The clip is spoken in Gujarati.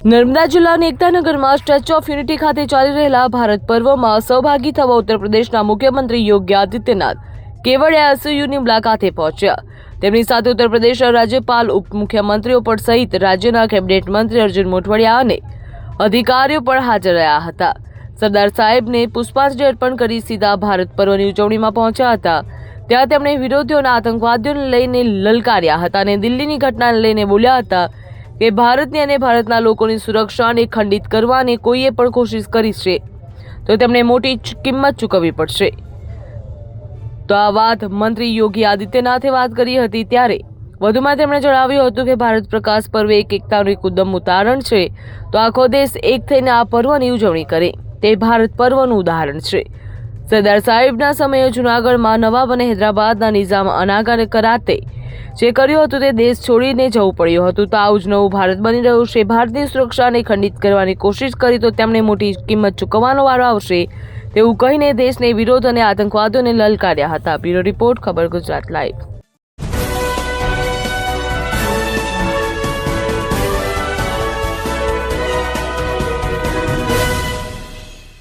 નર્મદા જિલ્લાની એકતાનગરમાં સ્ટેચ્યુ ઓફ યુનિટી ખાતે ચાલી રહેલા ભારત પર્વમાં સહભાગી થવા ઉત્તર પ્રદેશના મુખ્યમંત્રી યોગી આદિત્યનાથ કેવડિયા એસયુની મુલાકાતે પહોંચ્યા. તેમની સાથે ઉત્તર પ્રદેશના રાજ્યપાલ, ઉપમુખ્યમંત્રીઓ પણ સહિત રાજ્યના કેબિનેટ મંત્રી અર્જુન મોઢવાડિયા અને અધિકારીઓ પણ હાજર રહ્યા હતા. સરદાર સાહેબને પુષ્પાંજલિ અર્પણ કરી સીધા ભારત પર્વની ઉજવણીમાં પહોંચ્યા હતા. ત્યાં તેમણે વિરોધીઓના આતંકવાદીઓને લઈને લલકાર્યા હતા અને દિલ્હીની ઘટનાને લઈને બોલ્યા હતા કે ભારતની અને ભારતના લોકોની સુરક્ષાને ખંડિત કરવાની કોઈએ પણ કોશિશ કરી છે. તો તેમણે મોટી કિંમત ચૂકવવી પડશે. તો આ વાત મંત્રી યોગી આદિત્યનાથે વાત કરી હતી ત્યારે. વધુમાં તેમણે જણાવ્યું હતું કે ભારત પ્રકાશ પર્વ એક એકતાનું એક ઉદ્દમ ઉદાહરણ છે. તો આખો દેશ એક થઈને આ પર્વની ઉજવણી કરે. તે ભારત પર્વનું ઉદાહરણ છે. સરદાર સાહેબના સમયે જૂનાગઢમાં નવાબ અને હૈદરાબાદના નિઝામ અનાગર કરાતે જે કર્યું હતું તે દેશ છોડીને જવું પડ્યું હતું. તો આવું જ નવું ભારત બની રહ્યું છે. ભારતની સુરક્ષાને ખંડિત કરવાની કોશિશ કરી તો તેમને મોટી કિંમત ચૂકવવાનો વારો આવશે તેવું કહીને દેશને વિરોધ અને આતંકવાદીઓને લલકાર્યા હતા. બ્યુરો રિપોર્ટ, ખબર ગુજરાત લાઈવ.